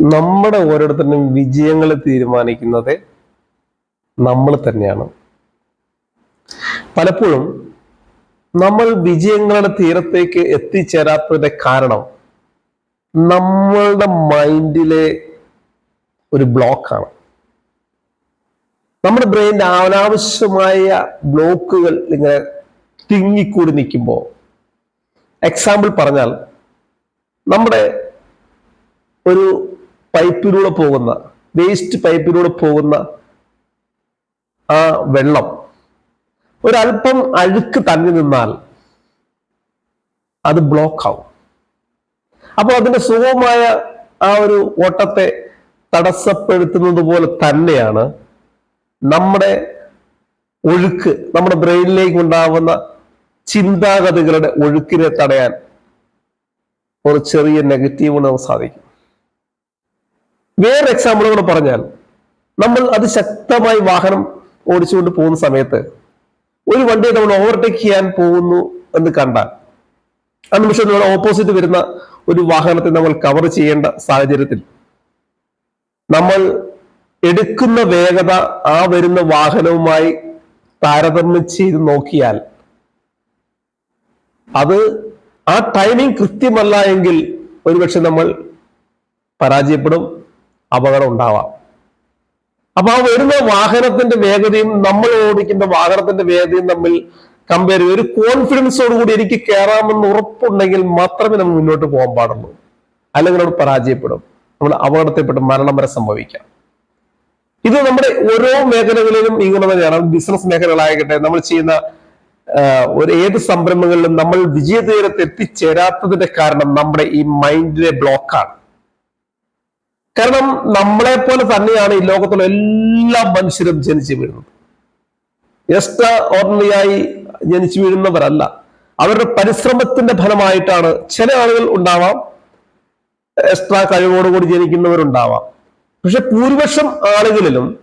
നമ്മുടെ ഓരോരുത്തരുടെയും വിജയങ്ങൾ തീരുമാനിക്കുന്നത് നമ്മൾ തന്നെയാണ്. പലപ്പോഴും നമ്മൾ വിജയങ്ങളുടെ തീരത്തേക്ക് എത്തിച്ചേരാത്തതിന്റെ കാരണം നമ്മളുടെ മൈൻഡിലെ ഒരു ബ്ലോക്കാണ്. നമ്മുടെ ബ്രെയിനിന്റെ അനാവശ്യമായ ബ്ലോക്കുകൾ ഇങ്ങനെ തിങ്ങിക്കൂടി നിൽക്കുമ്പോൾ എക്സാമ്പിൾ പറഞ്ഞാൽ നമ്മുടെ ഒരു പൈപ്പിലൂടെ പോകുന്ന വേസ്റ്റ് പൈപ്പിലൂടെ പോകുന്ന ആ വെള്ളം ഒരല്പം അഴുക്ക് തങ്ങി നിന്നാൽ അത് ബ്ലോക്ക് ആവും. അപ്പോൾ അതിന്റെ സുഖമായ ആ ഒരു ഓട്ടത്തെ തടസ്സപ്പെടുത്തുന്നത് പോലെ തന്നെയാണ് നമ്മുടെ ഒഴുക്ക് നമ്മുടെ ബ്രെയിനിലേക്ക് ഉണ്ടാവുന്ന ചിന്താഗതികളുടെ ഒഴുക്കിനെ തടയാൻ ഒരു ചെറിയ നെഗറ്റീവ് നമുക്ക് സാധിക്കും. വേറെ എക്സാമ്പിൾ കൂടെ പറഞ്ഞാൽ നമ്മൾ അത് ശക്തമായി വാഹനം ഓടിച്ചുകൊണ്ട് പോകുന്ന സമയത്ത് ഒരു വണ്ടിയെ നമ്മൾ ഓവർടേക്ക് ചെയ്യാൻ പോകുന്നു എന്ന് കണ്ടാൽ ആ നിമിഷം നമ്മൾ ഓപ്പോസിറ്റ് വരുന്ന ഒരു വാഹനത്തെ നമ്മൾ കവർ ചെയ്യേണ്ട സാഹചര്യത്തിൽ നമ്മൾ എടുക്കുന്ന വേഗത ആ വരുന്ന വാഹനവുമായി താരതമ്യം ചെയ്ത് നോക്കിയാൽ അത് ആ ടൈമിംഗ് കൃത്യമല്ല എങ്കിൽ ഒരുപക്ഷെ നമ്മൾ പരാജയപ്പെടും. അപകടം ഉണ്ടാവാം. അപ്പൊ ആ വരുന്ന വാഹനത്തിന്റെ വേഗതയും നമ്മൾ ഓടിക്കുന്ന വാഹനത്തിന്റെ വേഗതയും തമ്മിൽ കമ്പയർ ചെയ്ത് ഒരു കോൺഫിഡൻസോട് കൂടി എനിക്ക് കയറാമെന്ന് ഉറപ്പുണ്ടെങ്കിൽ മാത്രമേ നമ്മൾ മുന്നോട്ട് പോകാൻ പാടുള്ളൂ. അല്ലെങ്കിൽ നമ്മൾ പരാജയപ്പെടും. നമ്മൾ അപകടത്തിൽപ്പെട്ട് മരണം വരെ സംഭവിക്കാം. ഇത് നമ്മുടെ ഓരോ മേഖലകളിലും ഇങ്ങനെ തന്നെയാണ്. ബിസിനസ് മേഖലകളായിക്കട്ടെ നമ്മൾ ചെയ്യുന്ന ഒരു ഏത് സംരംഭങ്ങളിലും നമ്മൾ വിജയതീരത്ത് എത്തിച്ചേരാത്തതിന്റെ കാരണം നമ്മുടെ ഈ മൈൻഡിലെ ബ്ലോക്കാണ് കാരണം നമ്മളെ പോലെ തന്നെയാണ് ഈ ലോകത്തുള്ള എല്ലാ മനുഷ്യരും ജനിച്ചു വീഴുന്നത്. എക്സ്ട്രാ ഓർഡിനറിയായി ജനിച്ചു വീഴുന്നവരല്ല. അവരുടെ പരിശ്രമത്തിന്റെ ഫലമായിട്ടാണ് ചില ആളുകൾ ഉണ്ടാവാം എക്സ്ട്രാ കഴിവോടുകൂടി ജനിക്കുന്നവരുണ്ടാവാം. പക്ഷെ ഭൂരിപക്ഷം ആളുകളിലും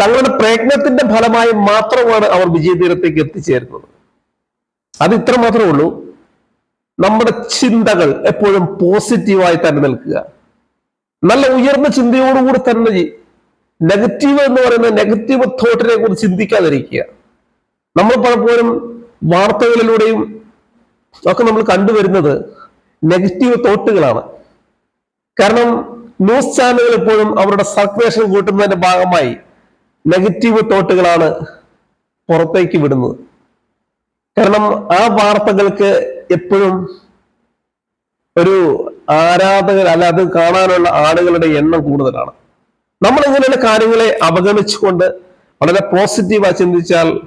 തങ്ങളുടെ പ്രയത്നത്തിന്റെ ഫലമായി മാത്രമാണ് അവർ വിജയതീരത്തേക്ക് എത്തിച്ചേരുന്നത്. അത് ഇത്ര മാത്രമേ ഉള്ളൂ. നമ്മുടെ ചിന്തകൾ എപ്പോഴും പോസിറ്റീവായി തന്നെ നിൽക്കുക. നല്ല ഉയർന്ന ചിന്തയോടുകൂടി തന്നെ നെഗറ്റീവ് എന്ന് പറയുന്ന നെഗറ്റീവ് തോട്ടിനെ കുറിച്ച് ചിന്തിക്കാതിരിക്കുക. നമ്മൾ പലപ്പോഴും വാർത്തകളിലൂടെയും ഒക്കെ നമ്മൾ കണ്ടുവരുന്നത് നെഗറ്റീവ് തോട്ടുകളാണ് കാരണം ന്യൂസ് ചാനലുകൾ എപ്പോഴും അവരുടെ സർക്കുലേഷൻ കൂട്ടുന്നതിന്റെ ഭാഗമായി നെഗറ്റീവ് തോട്ടുകളാണ് പുറത്തേക്ക് വിടുന്നത്. കാരണം ആ വാർത്തകൾക്ക് എപ്പോഴും ഒരു ആരാധകർ അല്ല അത് കാണാനുള്ള ആളുകളുടെ എണ്ണം കൂടുതലാണ്. നമ്മൾ ഇങ്ങനെയുള്ള കാര്യങ്ങളെ അവഗണിച്ചുകൊണ്ട് വളരെ പോസിറ്റീവായി ചിന്തിച്ചാൽ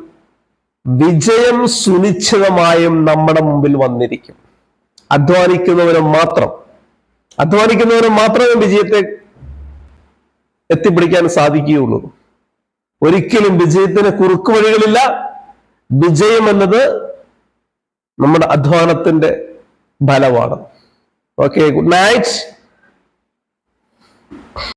വിജയം സുനിശ്ചിതമായും നമ്മുടെ മുമ്പിൽ വന്നിരിക്കും. അധ്വാനിക്കുന്നവന് മാത്രം. അധ്വാനിക്കുന്നവന് മാത്രമേ വിജയത്തെ എത്തിപ്പിടിക്കാൻ സാധിക്കുകയുള്ളൂ. ഒരിക്കലും വിജയത്തിന് കുറുക്കു വഴികളില്ല. വിജയം എന്നത് നമ്മുടെ അധ്വാനത്തിന്റെ ഫലമാണ്. Okay, good night.